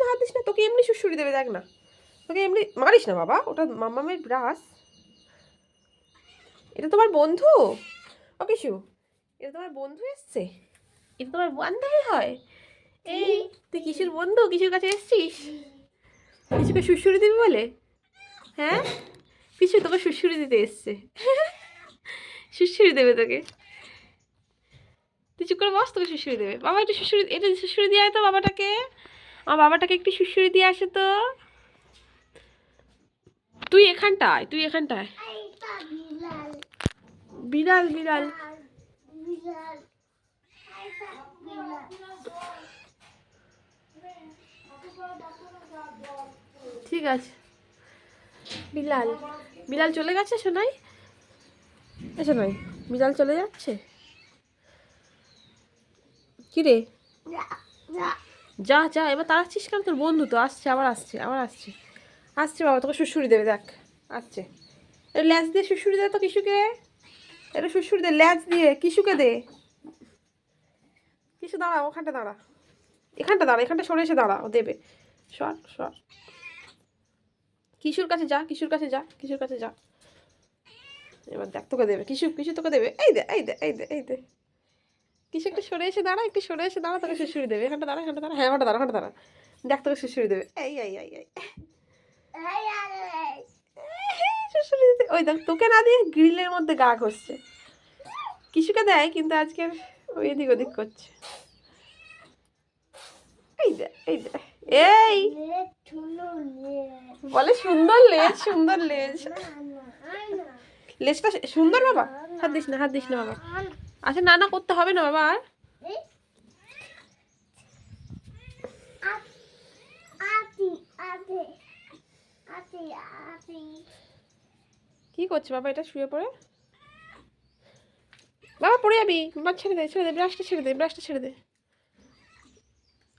না হাত দিস না। তোকে এমনি সুড়সুড়ি দেবে দেখ না। তোকে এমনি মারিস না বাবা। ওটা মামামের ব্রাশ। এটা তোমার বন্ধু? ও কিশু এটা তোমার বন্ধু এসছে? এটা তোমার বান্ধবী হয়? এই তুই কিশোর বন্ধু? কিশোর কাছে এসছিস? কিছুকে সুড়সুড়ি দিবি বলে? হ্যাঁ? পিছু তোকে সুড়সুড়ি দিতে এসছে? সুড়সুড়ি দেবে তোকে। তুই চুপ করে বস তোকে সুড়সুড়ি দেবে। বাবা একটু সুড়সুড়ি এটা সুড়সুড়ি দিয়ে তো বাবাটাকে। আমার বাবাটাকে একটু সুড়সুড়ি দিয়ে আসে তো। তুই এখানটায় তুই এখানটায়। বিড়াল বিড়াল। ঠিক আছে। বিড়াল বিড়াল চলে গেছে সোনাই? এ সোনাই, বিড়াল চলে যাচ্ছে? কি রে যা যা, এবার তাড়াচ্ছিস কেন? তোর বন্ধু তো আসছে, আবার আসছে আবার আসছে। আসছে বাবা, তোকে শুশুরি দেবে, দেখ। আসছে। ল্যাচ দিয়ে শুশুরি দে তো কিশুকে। এটা শুশুরি দে ল্যাচ দিয়ে, কিশুকে দে। কিশু, দাঁড়া, ওখানটা দাঁড়া। এখানটা দাঁড়া, এখানটা সরে এসে দাঁড়া, ও দেবে। সর সর। কিশুর কাছে যা, কিশুর কাছে যা, কিশুর কাছে যা। এবার দেখ, তোকে দেবে, কিশু কিশু তোকে দেবে। এই দে এই দে এই দে এই দে। কিছু একটু সরে এসে দাঁড়া একটু সরে এসে দাঁড়া তোকে শুশুরি দেবে। এখানটা দাঁড়া এখানটা দাঁড়া। হ্যাঁ ওখানটা দাঁড়া ওখানটা দাঁড়া। দেখ তোকে শুশুরি দেবে। এই এই এই এই। শুশুরি দিতে। ওই দেখ তোকে না দিয়ে গ্রিলের মধ্যে গা ঘষছে। কিছুকে দেয় কিন্তু আজকে ওই এদিক ওদিক করছে। এই দে এই দে এই! বলে সুন্দর লেজ সুন্দর লেজ। লেজটা সুন্দর বাবা। হাত দিস না হাত দিস না বাবা। আচ্ছা না না, করতে হবে না বাবা আর। কি করছে বাবা? এটা শুয়ে পড়ে। বাবা, পড়ে যাবি। বাবা ছেড়ে দে ছেড়ে দে ব্রাশটা ছেড়ে দে ব্রাশটা ছেড়ে দে।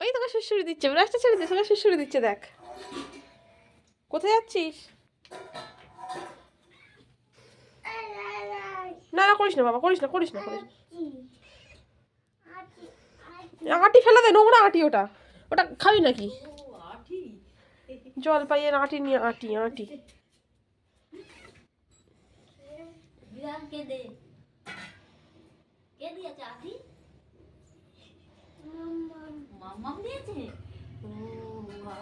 ওই তোকে শুশুরি দিচ্ছে ব্রাশটা ছেড়ে দে, তোকে শুশুরি দিচ্ছে, দেখ। কোথায় যাচ্ছিস? না না করিস না বাবা করিস না করিস না করিস না। আটি ফেলে দে নোংরা আটি ওটা। ওটা খাবি নাকি? জল পাইয়ে আটি নিয়ে আটি আটি।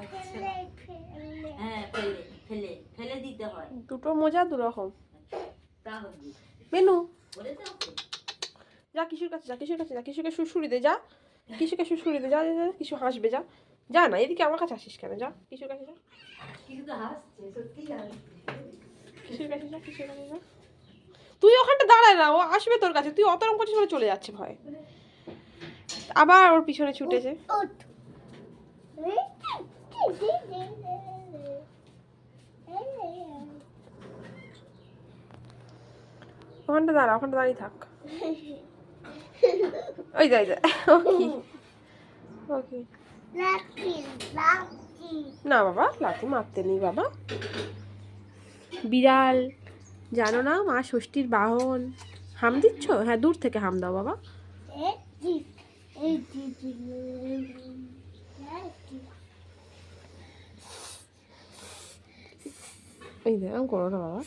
আচ্ছা। হ্যাঁ হয়। দুটো মোজা দু মেনু। তো। যা কিশোর কাছে যা কিশোর কাছে যা কিশোরকে শুশুরি দে যা। কিশোরকে শুশুরি দে যা যা, কিছু হাসবে যা। যা না এদিকে আমার কাছে আসিস কেন? যা কিশোর কাছে যা। তুই ওখানটা দাঁড়ায় না ও আসবে তোর কাছে। তুই অতরম করছিস বলে চলে যাচ্ছে ভয়। আবার ওর পিছনে ছুটেছে। ওখানটা দাঁড়া ওখানটা দাঁড়িয়ে থাক। ওই যাই যা ওকে। ওকে। না বাবা লাথি মারতে নেই বাবা। বিড়াল জানো না মা ষষ্ঠীর বাহন। হাম দিচ্ছ? হ্যাঁ দূর থেকে হাম দাও বাবা। এই দেখো করো না বাবা।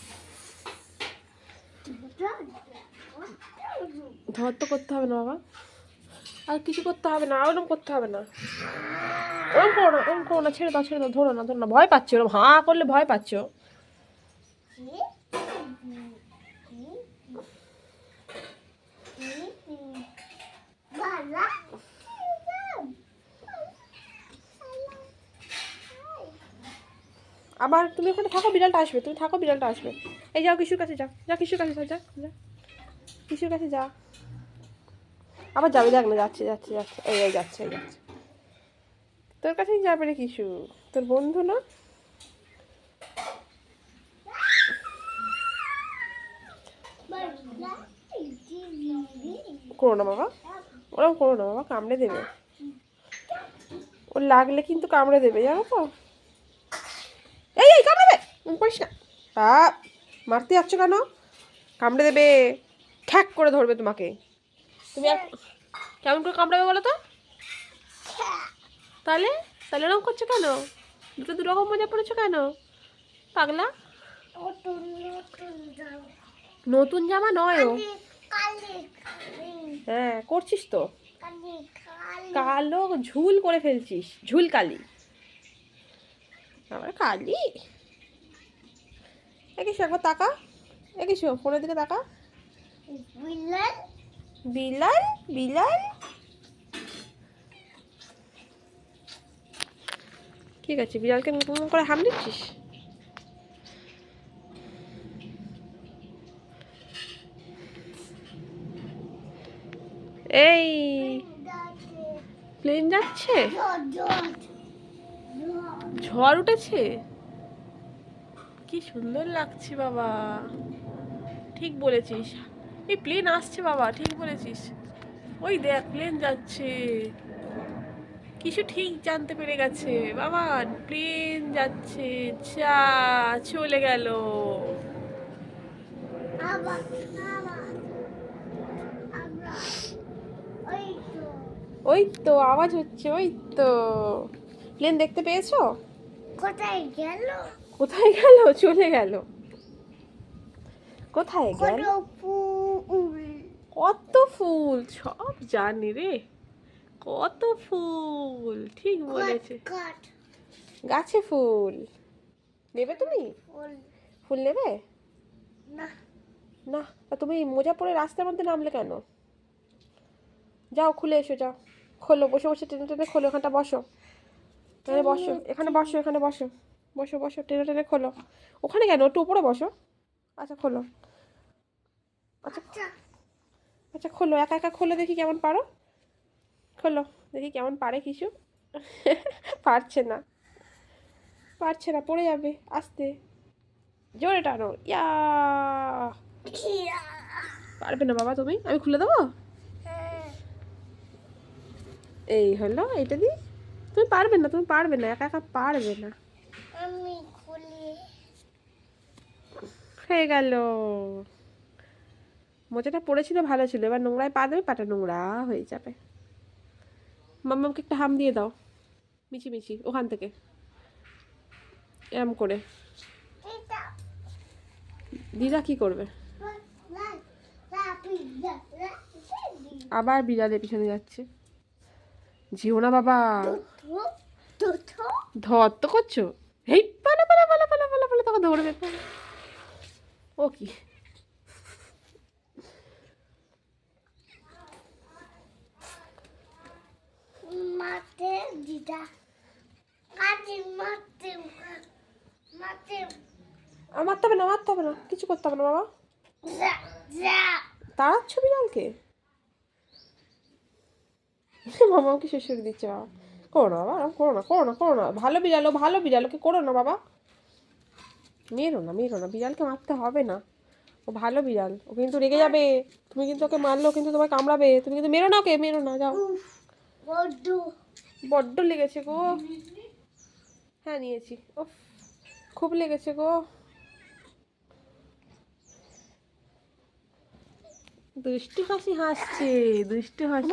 ধর তো করতে হবে না বাবা। আর কিছু করতে হবে না ওরকম করতে হবে না। ওরকম করো না ওরকম করো না, ছেড়ে দাও ছেড়ে দাও, ধরো না ধরো না, ভয় পাচ্ছ ওরকম হাঁ করলে ভয় পাচ্ছ বালা আবার তুমি ওখানে থাকো, বিড়ালটা আসবে, তুমি থাকো, বিড়ালটা আসবে। এই যাও কিশোর কাছে যাও যা কিশোর কাছে যাও যা যা কিশোর কাছে যা আবার যাবে, দেখ না, যাচ্ছে যাচ্ছে যাচ্ছে। এই এই যাচ্ছে এই যাচ্ছে। তোর কাছেই যাবে রে কিশু। তোর বন্ধু না? করো না বাবা। ওরকম করো না বাবা, কামড়ে দেবে। ওর লাগলে কিন্তু কামড়ে দেবে, জানো তো? এই এই কামড়ে দেবে করিস না। আ, মারতে যাচ্ছ কেন? কামড়ে দেবে। ঠ্যাক করে ধরবে তোমাকে। তুমি আর কেমন করে কামড়াবে বলো তো? তাহলে তাহলে এরকম করছ কেন? দুটো দু রকম মজা পড়েছো কেন? পাগলা? নতুন জামা নয় ও। হ্যাঁ করছিস তো। কালো ঝুল করে ফেলছিস। ঝুল কালি। আবার কালি একিস একবার তাকা। একিস ফোনের দিকে তাকা। বিলেন বিলাল বিলাল ঠিক আছে বিড়ালকে মুখ করে হাম দিচ্ছিস? এই প্লেন যাচ্ছে? ঝড় উঠেছে? কি সুন্দর লাগছে বাবা। ঠিক বলেছিস। এই প্লেন আসছে বাবা ঠিক বলেছিস। ওই দেখ প্লেন যাচ্ছে। কিছু ঠিক জানতে পেরে গেছে। বাবা প্লেন যাচ্ছে চা চলে গেল। ওই তো। আওয়াজ হচ্ছে ওই তো। প্লেন দেখতে পেয়েছ? কোথায় গেল? কোথায় গেল? চলে গেল। কোথায় গেল? কত ফুল? সব জানি রে। কত ফুল। ঠিক বলেছে। গাছে ফুল। নেবে তুমি? ফুল। নেবে? না। না। তুমি মোজা পরে রাস্তার মধ্যে নামলে কেন? যাও খুলে এসো যাও। খোলো বসে বসে টেনে টেনে খোলো এখানটা বসো। এখানে বসো এখানে বসো এখানে বসো। বসো বসো টেনে টেনে খোলো। ওখানে কেন? একটু উপরে বসো। আচ্ছা খোলো। আচ্ছা আচ্ছা। আচ্ছা খোলো। একা একা খোলো দেখি কেমন পারো। খোলো দেখি কেমন পারে কিছু। পারছে না। পারছে না পড়ে যাবে আস্তে। জোরে টানো। ইয়া। ইয়া পারবে না বাবা তুমি? আমি খুলে দেবো? হ্যাঁ। এই হলো এটা দি তুমি পারবে না তুমি পারবে না একা একা পারবে না। আমি খুলি। হয়ে গেল। মোজাটা পড়েছিল ভালো ছিল। এবার নোংরায় পা দেবে পাটা নোংরা হয়ে যাবে। মাম্মামকে একটা হাম দিয়ে দাও। মিছি মিছি ওখান থেকে। এরম করে। দিদা কি করবে? আবার বিড়ালের পিছনে যাচ্ছে। জিও না বাবা। ধর তো করছ। হেই পালা পালা পালা পালা পালা পালা তোকে দৌড়বে ও কি? মাতে দিদা। কাটি মাতে মাতে। আর মারতে হবে না মারতে হবে না। কিছু করতে হবে না বাবা। যা যা। তাড়াচ্ছ বিড়ালকে মামাকে শ্বশুর দিচ্ছে বাবা। করো না বাবা করো না করো না করো না। ভালো বিড়াল ভালো বিড়াল ওকে করো না বাবা। মেরো না মেরো না বিড়ালকে মারতে হবে না। ও ভালো বিড়াল ও কিন্তু রেগে যাবে। তুমি কিন্তু ওকে মারলো কিন্তু তোমায় কামড়াবে। তুমি কিন্তু মেরো না ওকে মেরো না যাও। বড্ড। বড্ড লেগেছে গো। হ্যাঁ নিয়েছি। ও খুব লেগেছে গো। দুষ্টু হাসি হাসছে দুষ্টু হাসি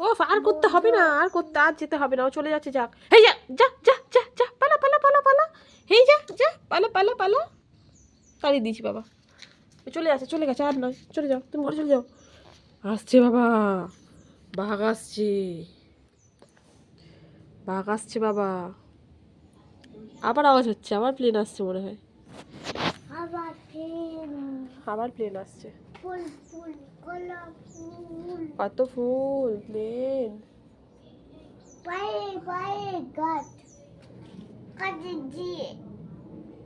ও আর করতে হবে না আর করতে আর যেতে হবে না ও চলে যাচ্ছে যাক। হেই যা যা যা যা যা পালা পালা পালা পালা। হেই যা যা পালা পালা পালা। তাড়িয়ে দিয়েছি বাবা। চলে যাচ্ছে চলে গেছে আর নয়। চলে যাও তুমি ঘরে চলে যাও। আসছে বাবা। বাঘ আসছে। বাঘ আসছে বাবা। আবার আওয়াজ হচ্ছে আবার প্লেন আসছে মনে হয়। আবার আবার প্লেন আসছে। ফুল ফুল গোলাপ ফুল। কত ফুল প্লেন। কাজে দিয়ে।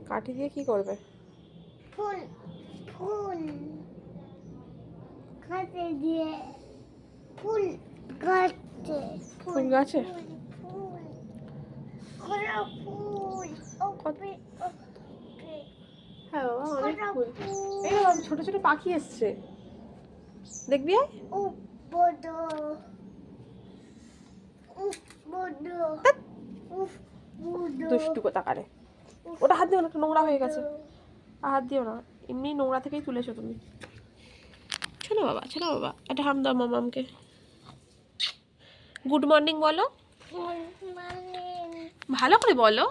কাঠি দিয়ে কি করবে? ফুল ফুল। কাজে দিয়ে ফুল গাছে। ফুল গাছে? ফুল ফুল ওপরে হ্যাঁ বাবা অনেক ফুল এই বাবা ছোট ছোট পাখি এসছে। দেখবি? দুষ্টু কোথাকারে। ওটা হাত দিও না নোংরা হয়ে গেছে। হাত দিও না। এমনি নোংরা থেকেই তুলেছো তুমি। শোনো বাবা শোনো বাবা একটা হাম দাও মামামকে। গুড মর্নিং বলো। ভালো করে বলো।